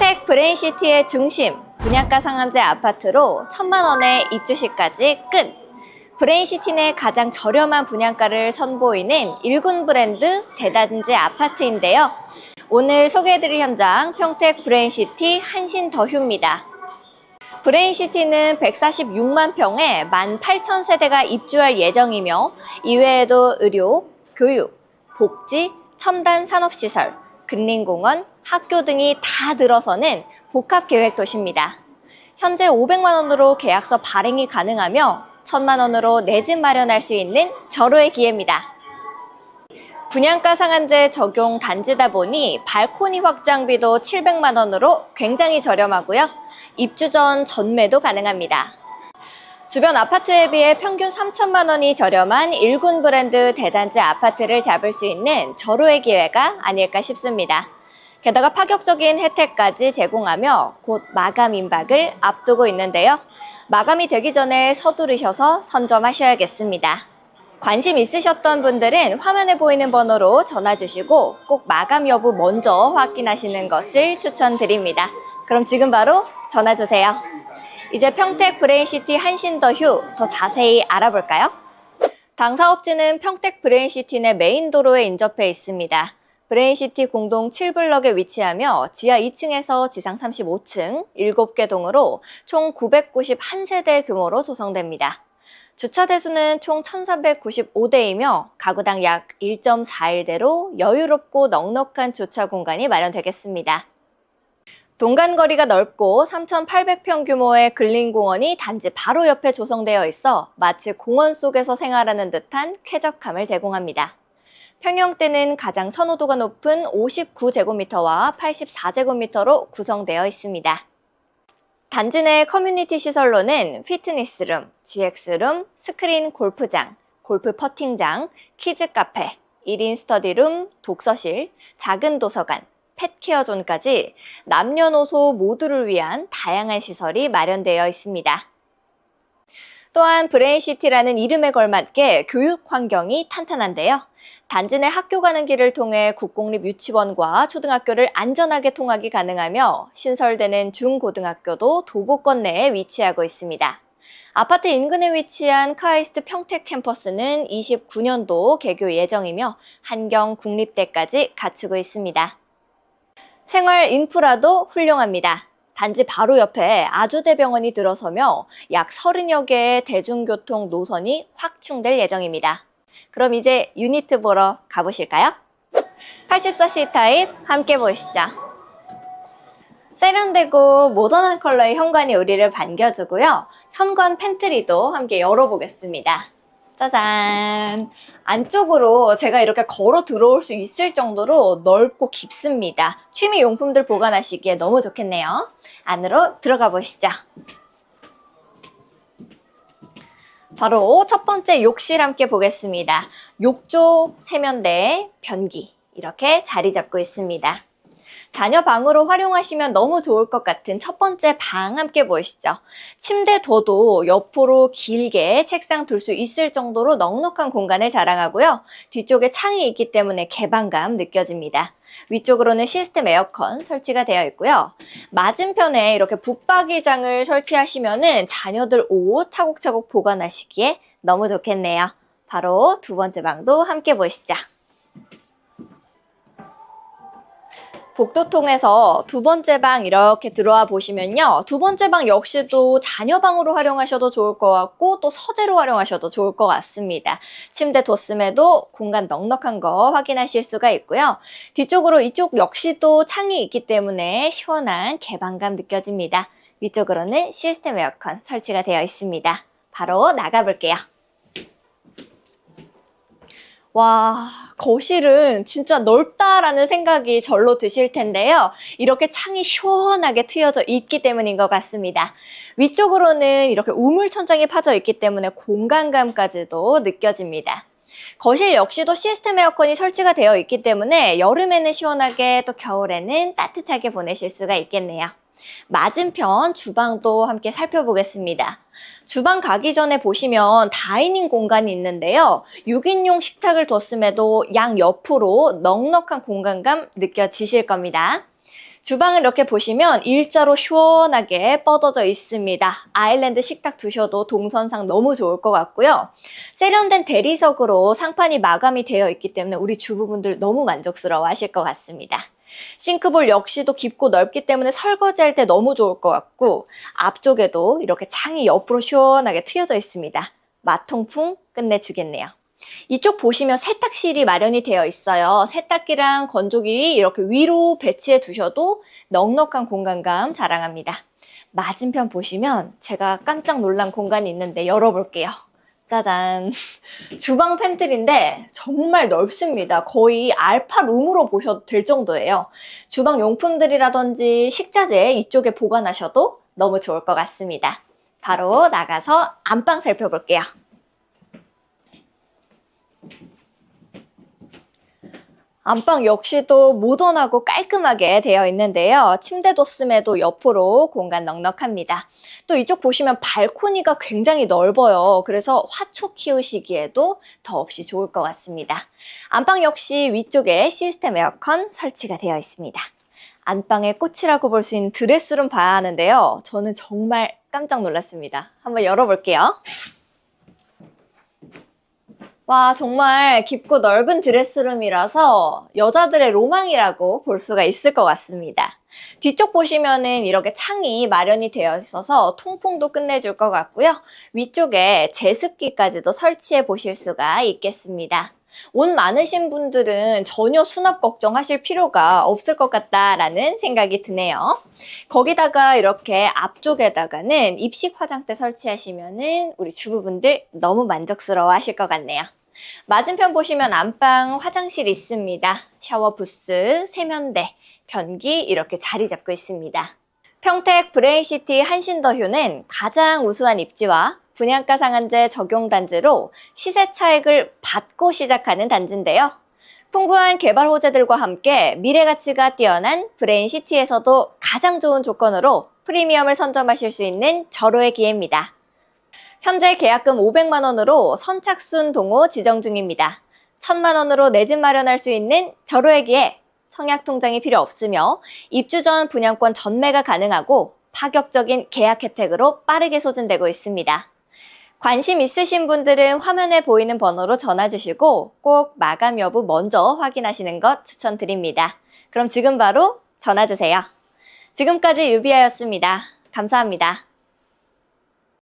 평택 브레인시티의 중심, 분양가 상한제 아파트로 천만 원의 입주 시까지 끝. 브레인시티 내 가장 저렴한 분양가를 선보이는 일군 브랜드 대단지 아파트인데요. 오늘 소개해드릴 현장 평택 브레인시티 한신더휴입니다. 브레인시티는 146만 평에 18,000세대가 입주할 예정이며 이외에도 의료, 교육, 복지, 첨단 산업시설, 근린공원, 학교 등이 다 들어서는 복합 계획 도시입니다. 현재 500만 원으로 계약서 발행이 가능하며 1000만 원으로 내 집 마련할 수 있는 절호의 기회입니다. 분양가 상한제 적용 단지다 보니 발코니 확장비도 700만 원으로 굉장히 저렴하고요. 입주 전 전매도 가능합니다. 주변 아파트에 비해 평균 3천만 원이 저렴한 일군 브랜드 대단지 아파트를 잡을 수 있는 절호의 기회가 아닐까 싶습니다. 게다가 파격적인 혜택까지 제공하며 곧 마감 임박을 앞두고 있는데요. 마감이 되기 전에 서두르셔서 선점하셔야겠습니다. 관심 있으셨던 분들은 화면에 보이는 번호로 전화 주시고 꼭 마감 여부 먼저 확인하시는 것을 추천드립니다. 그럼 지금 바로 전화 주세요. 이제 평택 브레인시티 한신더휴 더 자세히 알아볼까요? 당사업지는 평택 브레인시티 내 메인 도로에 인접해 있습니다. 브레인시티 공동 7블럭에 위치하며 지하 2층에서 지상 35층 7개 동으로 총 991세대 규모로 조성됩니다. 주차 대수는 총 1,395대이며 가구당 약 1.41대로 여유롭고 넉넉한 주차 공간이 마련되겠습니다. 동간 거리가 넓고 3,800평 규모의 근린공원이 단지 바로 옆에 조성되어 있어 마치 공원 속에서 생활하는 듯한 쾌적함을 제공합니다. 평형대는 가장 선호도가 높은 59제곱미터와 84제곱미터로 구성되어 있습니다. 단지 내 커뮤니티 시설로는 피트니스룸, GX룸, 스크린 골프장, 골프 퍼팅장, 키즈 카페, 1인 스터디룸, 독서실, 작은 도서관, 펫케어존까지 남녀노소 모두를 위한 다양한 시설이 마련되어 있습니다. 또한 브레인시티라는 이름에 걸맞게 교육 환경이 탄탄한데요. 단지 내 학교 가는 길을 통해 국공립 유치원과 초등학교를 안전하게 통하기 가능하며 신설되는 중고등학교도 도보권 내에 위치하고 있습니다. 아파트 인근에 위치한 카이스트 평택 캠퍼스는 29년도 개교 예정이며 한경 국립대까지 갖추고 있습니다. 생활 인프라도 훌륭합니다. 단지 바로 옆에 아주대병원이 들어서며 약 30여 개의 대중교통 노선이 확충될 예정입니다. 그럼 이제 유니트 보러 가보실까요? 84C 타입 함께 보시죠. 세련되고 모던한 컬러의 현관이 우리를 반겨주고요. 현관 팬트리도 함께 열어보겠습니다. 짜잔! 안쪽으로 제가 이렇게 걸어 들어올 수 있을 정도로 넓고 깊습니다. 취미 용품들 보관하시기에 너무 좋겠네요. 안으로 들어가 보시죠. 바로 첫 번째 욕실 함께 보겠습니다. 욕조 세면대, 변기 이렇게 자리 잡고 있습니다. 자녀 방으로 활용하시면 너무 좋을 것 같은 첫 번째 방 함께 보시죠. 침대 둬도 옆으로 길게 책상 둘 수 있을 정도로 넉넉한 공간을 자랑하고요. 뒤쪽에 창이 있기 때문에 개방감 느껴집니다. 위쪽으로는 시스템 에어컨 설치가 되어 있고요. 맞은편에 이렇게 붙박이장을 설치하시면은 자녀들 옷 차곡차곡 보관하시기에 너무 좋겠네요. 바로 두 번째 방도 함께 보시죠. 복도통해서 두 번째 방 이렇게 들어와 보시면요. 두 번째 방 역시도 자녀 방으로 활용하셔도 좋을 것 같고 또 서재로 활용하셔도 좋을 것 같습니다. 침대 뒀음에도 공간 넉넉한 거 확인하실 수가 있고요. 뒤쪽으로 이쪽 역시도 창이 있기 때문에 시원한 개방감 느껴집니다. 위쪽으로는 시스템 에어컨 설치가 되어 있습니다. 바로 나가볼게요. 와, 거실은 진짜 넓다라는 생각이 절로 드실 텐데요. 이렇게 창이 시원하게 트여져 있기 때문인 것 같습니다. 위쪽으로는 이렇게 우물 천장이 파져 있기 때문에 공간감까지도 느껴집니다. 거실 역시도 시스템 에어컨이 설치가 되어 있기 때문에 여름에는 시원하게 또 겨울에는 따뜻하게 보내실 수가 있겠네요. 맞은편 주방도 함께 살펴보겠습니다. 주방 가기 전에 보시면 다이닝 공간이 있는데요. 6인용 식탁을 뒀음에도 양 옆으로 넉넉한 공간감 느껴지실 겁니다. 주방을 이렇게 보시면 일자로 시원하게 뻗어져 있습니다. 아일랜드 식탁 두셔도 동선상 너무 좋을 것 같고요. 세련된 대리석으로 상판이 마감이 되어 있기 때문에 우리 주부분들 너무 만족스러워 하실 것 같습니다. 싱크볼 역시도 깊고 넓기 때문에 설거지할 때 너무 좋을 것 같고 앞쪽에도 이렇게 창이 옆으로 시원하게 트여져 있습니다. 마통풍 끝내주겠네요. 이쪽 보시면 세탁실이 마련이 되어 있어요. 세탁기랑 건조기 이렇게 위로 배치해 두셔도 넉넉한 공간감 자랑합니다. 맞은편 보시면 제가 깜짝 놀란 공간이 있는데 열어볼게요. 짜잔. 주방 팬트리인데 정말 넓습니다. 거의 알파 룸으로 보셔도 될 정도예요. 주방 용품들이라든지 식자재 이쪽에 보관하셔도 너무 좋을 것 같습니다. 바로 나가서 안방 살펴볼게요. 안방 역시도 모던하고 깔끔하게 되어 있는데요. 침대 뒀음에도 옆으로 공간 넉넉합니다. 또 이쪽 보시면 발코니가 굉장히 넓어요. 그래서 화초 키우시기에도 더없이 좋을 것 같습니다. 안방 역시 위쪽에 시스템 에어컨 설치가 되어 있습니다. 안방의 꽃이라고 볼 수 있는 드레스룸 봐야 하는데요. 저는 정말 깜짝 놀랐습니다. 한번 열어볼게요. 와, 정말 깊고 넓은 드레스룸이라서 여자들의 로망이라고 볼 수가 있을 것 같습니다. 뒤쪽 보시면은 이렇게 창이 마련이 되어 있어서 통풍도 끝내줄 것 같고요. 위쪽에 제습기까지도 설치해 보실 수가 있겠습니다. 옷 많으신 분들은 전혀 수납 걱정하실 필요가 없을 것 같다라는 생각이 드네요. 거기다가 이렇게 앞쪽에다가는 입식 화장대 설치하시면은 우리 주부분들 너무 만족스러워 하실 것 같네요. 맞은편 보시면 안방 화장실 있습니다. 샤워 부스, 세면대, 변기 이렇게 자리 잡고 있습니다. 평택 브레인시티 한신더휴는 가장 우수한 입지와 분양가 상한제 적용 단지로 시세 차익을 받고 시작하는 단지인데요. 풍부한 개발 호재들과 함께 미래 가치가 뛰어난 브레인시티에서도 가장 좋은 조건으로 프리미엄을 선점하실 수 있는 절호의 기회입니다. 현재 계약금 500만 원으로 선착순 동호 지정 중입니다. 1000만 원으로 내 집 마련할 수 있는 기회 청약 통장이 필요 없으며 입주 전 분양권 전매가 가능하고 파격적인 계약 혜택으로 빠르게 소진되고 있습니다. 관심 있으신 분들은 화면에 보이는 번호로 전화 주시고 꼭 마감 여부 먼저 확인하시는 것 추천드립니다. 그럼 지금 바로 전화 주세요. 지금까지 유비아였습니다. 감사합니다.